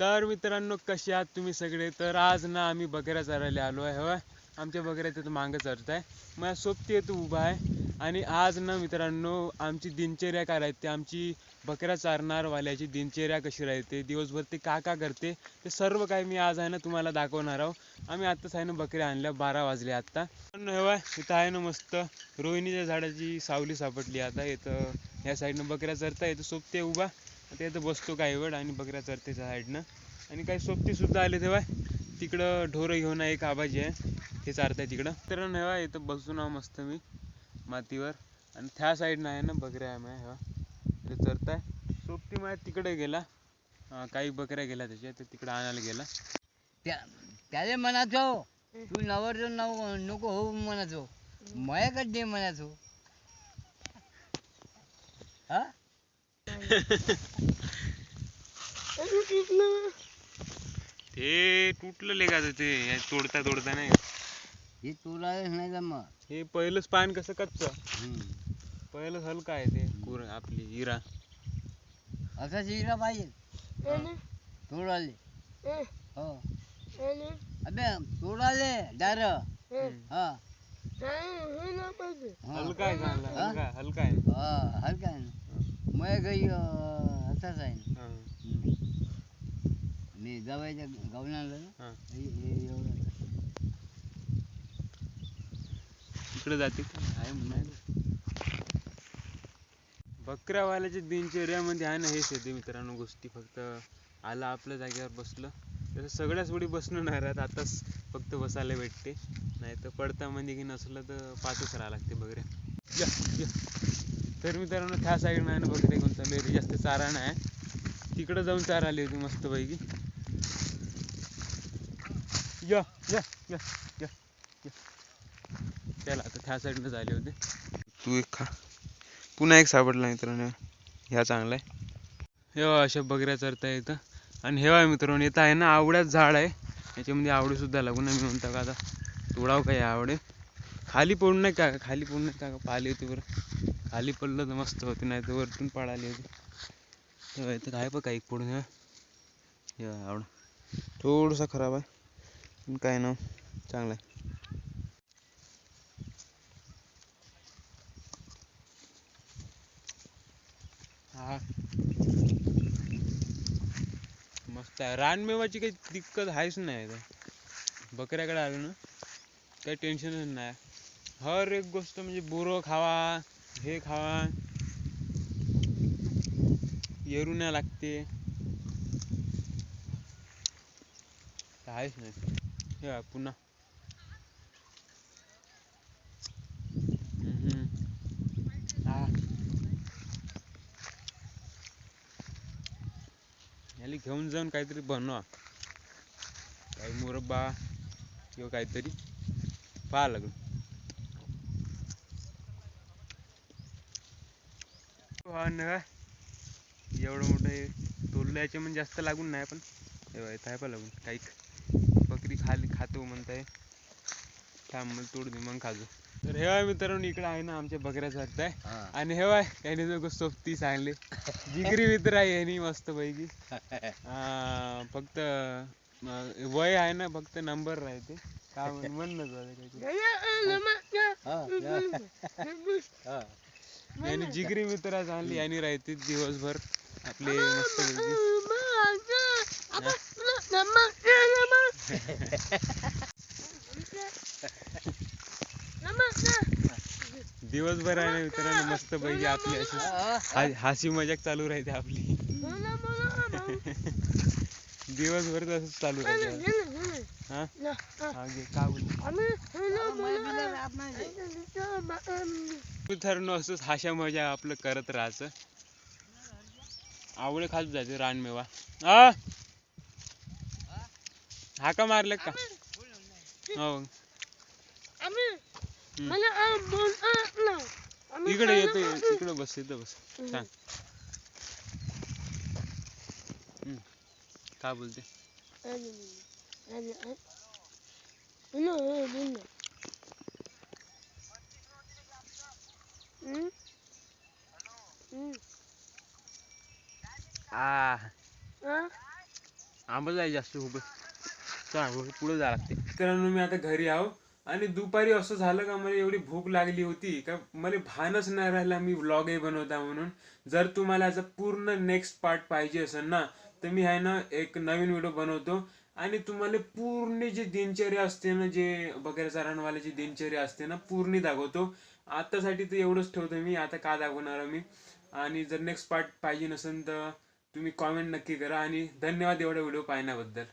तर मित्रांनो कसे आहात तुम्ही सगळे? तर आज ना आम्ही बकऱ्या चरायला आलो आहे होय. आमच्या बकऱ्या तिथं मागं चरत आहे माझ्या सोबती येतो उभा आहे. आणि आज ना मित्रांनो आमची दिनचर्या काय राहते? आमची बकऱ्या चारणारवाल्याची दिनचर्या कशी राहते? दिवसभर ते का का करते? ते सर्व काही मी आज आहे ना तुम्हाला दाखवणार आहोत आम्ही आत्ताच आहे ना बकऱ्या आणल्या बारा वाजले आत्ता. पण हे इथं आहे ना मस्त रोहिणीच्या झाडाची सावली सापडली आता. इथं ह्या साईडनं बकऱ्या चरता येतं सोबते उभा. आता इथं बसतो काही वेळ आणि बकऱ्या चरतेच्या साईडनं आणि काही सोबती सुद्धा आले तेव्हा तिकडं ढोरं घेऊन एक आबाजी आहे. ते चारताय तिकडं. तर हेवा इथं बसून आहो मस्त मी मातीवर. आणि त्या साईडनं आहे ना बकऱ्या आहे माझ्या हेवा ते चरताय. सोबती माझ्या तिकडे गेला. काही बकऱ्या गेल्या त्याच्या तर तिकडे आणायला गेला. त्या त्याले म्हणायचो तू नवर नव नको हो म्हणायचो. मयाकडे दे म्हणायचो. हा? ते तुटलं का ते. हे तोडता तोडता नाही. हे तुला नाही जमत. हे पहिलंच पान कसं कच्चं? हम्म. पहिलंच हलका आहे ते. कुर आपली हिरा असा जिरा पाहिजे. तोडाले. हो. अबे तोडाले दार. हम्म. हा. हलका आहे चांगला हा? हलका हलका आहे. हा हलका मग काही असाच आहे ना हा. मी गव्हाच्या गाऊन आणलं ना हा. हे- हे एवढं इकडे जाते का? आहे. बकऱ्यावाल्याच्या दिनचर्यामध्ये आहे ना हेच येते मित्रांनो गोष्टी फक्त आला आपल्या जागेवर बसलं तसं सगळ्याच वेळी बसणं नाही राहत आताच फक्त बसायला भेटते नाही तर पडता म्हणजे की नसलं तर पाचच राहावं लागते बकऱ्या या, या. तर मित्रांनो त्या साईडनं आहे ना बकऱ्या घेऊन चालू आहे जास्त चारा नाही. तिकडं जाऊन चारा आली होती मस्तपैकी. या या या या या. त्याला आता त्या साईडनं झाले होते. तू एक खा. पुन्हा एक सापडला मित्रांनो. ह्या चांगला आहे. हे बघा, अशा बकऱ्या चरता येतं आणि हे बघा मित्रांनो इथं आहे ना आवड्याच झाड आहे. याच्यामध्ये आवडे सुद्धा लागून मी म्हणतो का आता. तोडाव काय आवडे खाली पडून नाही का खाली पडून नाही का पाली होती बरं. खाली पडलं तर मस्त होते नाही तर वरतून पळाली होती. तर इथं काय बघ काही पडून हे. थोडंसं खराब आहे पण काय ना चांगला आहे. हा. मस्त आहे. रानमेवाची काही दिक्कत आहेच नाही. बकऱ्याकडे आलो ना काही टेन्शनच नाही. हर एक गोष्ट म्हणजे बोरं खावा हे खावा. येरुण्या लागते. काहीच नाही. हे पुन्हा. हम्म. याला घेऊन जाऊन काहीतरी बनवा. काही मुरब्बा किंवा काहीतरी. पाहा लागलं. हा ना काय? एवढं मोठं हे तोडलं याच्या म्हणजे जास्त लागून नाही पण. हे बघा, इथं आहे पहा लागून काही बकरी खाली खातो म्हणताय. थांब मग तोड दे मग खाजो. तर हे बघा मित्रांनो इकडे आहे ना आमच्या बकऱ्या चरताय हा. आणि हे बाय त्याने जो सोबती सांगले. जिगरी मित्र आहे यांनी मस्त पैकी. हा, फक्त वय आहे ना फक्त नंबर राहते. काय म्हण म्हणणं. हा. यांनी जिगरी मित्र चांगली यांनी राहते दिवसभर आपले मस्त दिवसभर आहे मित्रांनो मस्त पैकी आपली अशी हासी मजाक चालू राहते आपली. दिवसभर तसंच चालू राहते मित्रांनो असंच हाशा मजा आपलं करत राहायचं. आवळे खात जायचे रानमेवा आ हाका मारले का? हो. इकडे येतो इकडे बस इथं बस. सांग. बोलते आ आंबा जाय जास्त खूप चला पुढे जा लागते मित्रांनो मी आता घरी आहो आणि दुपारी असं झालं का मला एवढी भूक लागली होती का मला भानच नाही राहिला मी व्लॉगही बनवता म्हणून. जर तुम्हाला याचा पूर्ण नेक्स्ट पार्ट पाहिजे असेल ना तर मी आहे ना एक नवीन व्हिडिओ बनवतो. आणि तुम्हाला पूर्ण जी दिनचर्या असते ना जे वगैरे चारणवाल्याची दिनचर्या असते ना पूर्ण दाखवतो. आत्तासाठी तर एवढंच ठेवतो मी. आता का दाखवणार मी आणि जर नेक्स्ट पार्ट पाहिजे नसेल तर तुम्ही कॉमेंट नक्की करा. आणि धन्यवाद एवढा व्हिडिओ पाहण्याबद्दल.